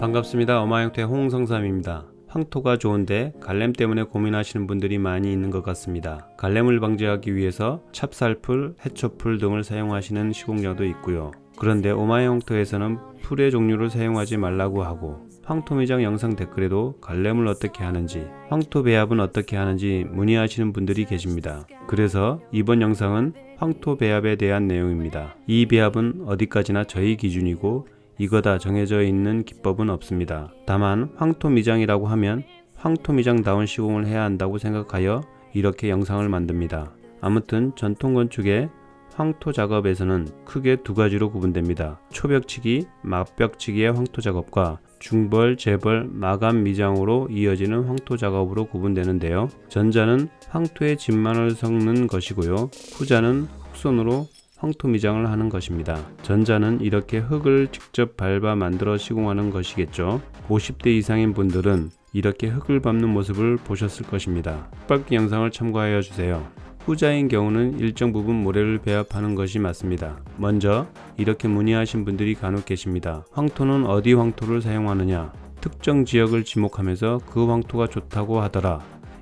반갑습니다. 어마형태 홍성삼입니다. 황토가 좋은데 갈렘 때문에 고민하시는 분들이 많이 있는 것 같습니다. 갈렘을 방지하기 위해서 찹쌀풀, 해초풀 등을 사용하시는 시공자도 있고요. 그런데 오마이홍토에서는 풀의 종류를 사용하지 말라고 하고 황토미장 영상 댓글에도 갈렘을 어떻게 하는지 황토 배합은 어떻게 하는지 문의하시는 분들이 계십니다. 그래서 이번 영상은 황토 배합에 대한 내용입니다. 이 배합은 어디까지나 저희 기준이고 이거다 정해져 있는 기법은 없습니다. 다만 황토미장이라고 하면 황토미장다운 시공을 해야 한다고 생각하여 이렇게 영상을 만듭니다. 아무튼 전통 건축의 황토 작업에서는 크게 두 가지로 구분됩니다. 초벽치기, 막벽치기의 황토 작업과 중벌, 재벌, 마감 미장으로 이어지는 황토 작업으로 구분되는데요. 전자는 황토의 집만을 섞는 것이고요. 후자는 흑손으로 황토 미장을 하는 것입니다. 전자는 이렇게 흙을 직접 밟아 만들어 시공하는 것이겠죠. 50대 이상인 분들은 이렇게 흙을 밟는 모습을 보셨을 것입니다. 흙밟기 영상을 참고하여 주세요. 후자인 경우는 일정 부분 모래를 배합하는 것이 맞습니다. 먼저 이렇게 문의하신 분들이 간혹 계십니다. 황토는 어디 황토를 사용하느냐? 특정 지역을 지목하면서 그 황토가 좋다고 하더라.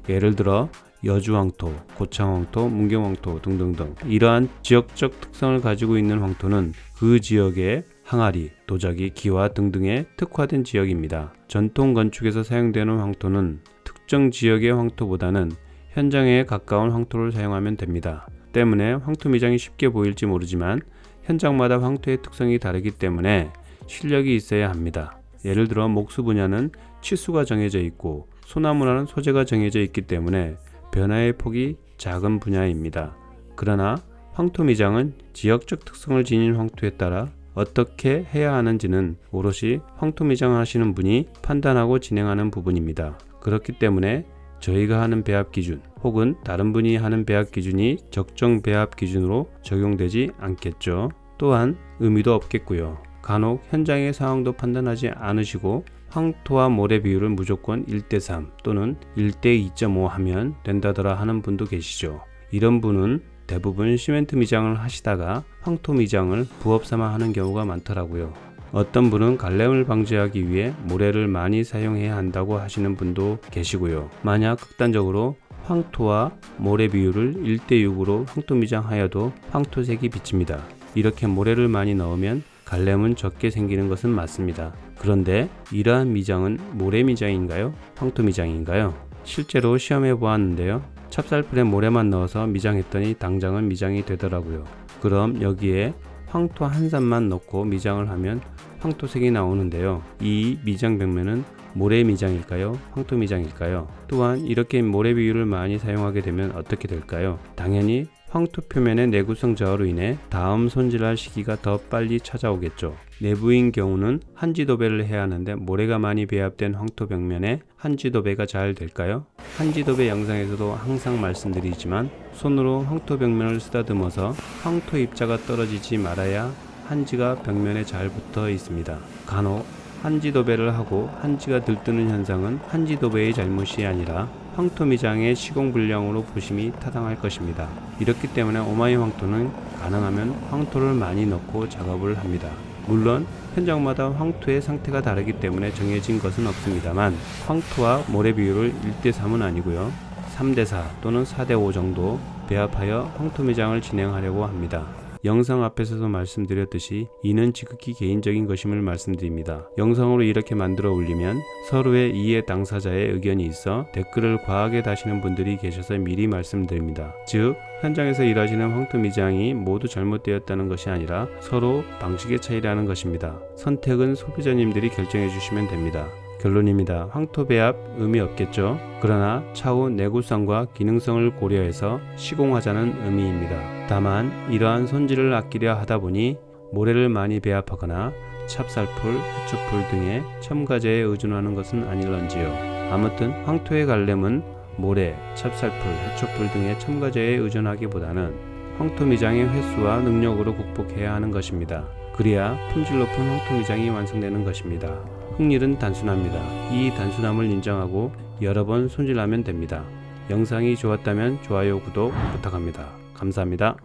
예를 들어 여주황토, 고창황토, 문경황토 등등등 이러한 지역적 특성을 가지고 있는 황토는 그 지역의 항아리, 도자기, 기와 등등에 특화된 지역입니다. 전통 건축에서 사용되는 황토는 특정 지역의 황토보다는 현장에 가까운 황토를 사용하면 됩니다. 때문에 황토 미장이 쉽게 보일지 모르지만 현장마다 황토의 특성이 다르기 때문에 실력이 있어야 합니다. 예를 들어 목수 분야는 치수가 정해져 있고 소나무라는 소재가 정해져 있기 때문에 변화의 폭이 작은 분야입니다. 그러나 황토 미장은 지역적 특성을 지닌 황토에 따라 어떻게 해야 하는지는 오롯이 황토 미장 하시는 분이 판단하고 진행하는 부분입니다. 그렇기 때문에 저희가 하는 배합 기준 혹은 다른 분이 하는 배합 기준이 적정 배합 기준으로 적용되지 않겠죠. 또한 의미도 없겠고요. 간혹 현장의 상황도 판단하지 않으시고 황토와 모래 비율을 무조건 1대3 또는 1대2.5 하면 된다더라 하는 분도 계시죠. 이런 분은 대부분 시멘트 미장을 하시다가 황토 미장을 부업 삼아 하는 경우가 많더라고요. 어떤 분은 갈렘을 방지하기 위해 모래를 많이 사용해야 한다고 하시는 분도 계시고요. 만약 극단적으로 황토와 모래 비율을 1대 6으로 황토 미장하여도 황토색이 비칩니다. 이렇게 모래를 많이 넣으면 갈렘은 적게 생기는 것은 맞습니다. 그런데 이러한 미장은 모래 미장인가요? 황토 미장인가요? 실제로 시험해 보았는데요. 찹쌀풀에 모래만 넣어서 미장했더니 당장은 미장이 되더라고요. 그럼 여기에 황토 한 산만 넣고 미장을 하면 황토색이 나오는데요. 이 미장 벽면은 모래 미장일까요? 황토 미장일까요? 또한 이렇게 모래 비율을 많이 사용하게 되면 어떻게 될까요? 당연히 황토 표면의 내구성 저하로 인해 다음 손질할 시기가 더 빨리 찾아오겠죠. 내부인 경우는 한지 도배를 해야 하는데 모래가 많이 배합된 황토 벽면에 한지 도배가 잘 될까요? 한지 도배 영상에서도 항상 말씀드리지만 손으로 황토 벽면을 쓰다듬어서 황토 입자가 떨어지지 말아야 한지가 벽면에 잘 붙어 있습니다. 간혹 한지 도배를 하고 한지가 들뜨는 현상은 한지 도배의 잘못이 아니라 황토 미장의 시공 불량으로 보심이 타당할 것입니다. 이렇기 때문에 오마이 황토는 가능하면 황토를 많이 넣고 작업을 합니다. 물론 현장마다 황토의 상태가 다르기 때문에 정해진 것은 없습니다만 황토와 모래 비율을 1대3은 아니고요. 3대4 또는 4대5 정도 배합하여 황토 미장을 진행하려고 합니다. 영상 앞에서도 말씀드렸듯이 이는 지극히 개인적인 것임을 말씀드립니다. 영상으로 이렇게 만들어 올리면 서로의 이해 당사자의 의견이 있어 댓글을 과하게 다시는 분들이 계셔서 미리 말씀드립니다. 즉 현장에서 일하시는 황토 미장이 모두 잘못되었다는 것이 아니라 서로 방식의 차이라는 것입니다. 선택은 소비자님들이 결정해 주시면 됩니다. 결론입니다. 황토 배합 의미 없겠죠? 그러나 차후 내구성과 기능성을 고려해서 시공하자는 의미입니다. 다만 이러한 손질을 아끼려 하다 보니 모래를 많이 배합하거나 찹쌀풀, 해초풀 등의 첨가제에 의존하는 것은 아닐런지요. 아무튼 황토의 갈렘은 모래, 찹쌀풀, 해초풀 등의 첨가제에 의존하기보다는 황토 미장의 횟수와 능력으로 극복해야 하는 것입니다. 그래야 품질 높은 황토 미장이 완성되는 것입니다. 흥일은 단순합니다. 이 단순함을 인정하고 여러 번 손질하면 됩니다. 영상이 좋았다면 좋아요, 구독 부탁합니다. 감사합니다.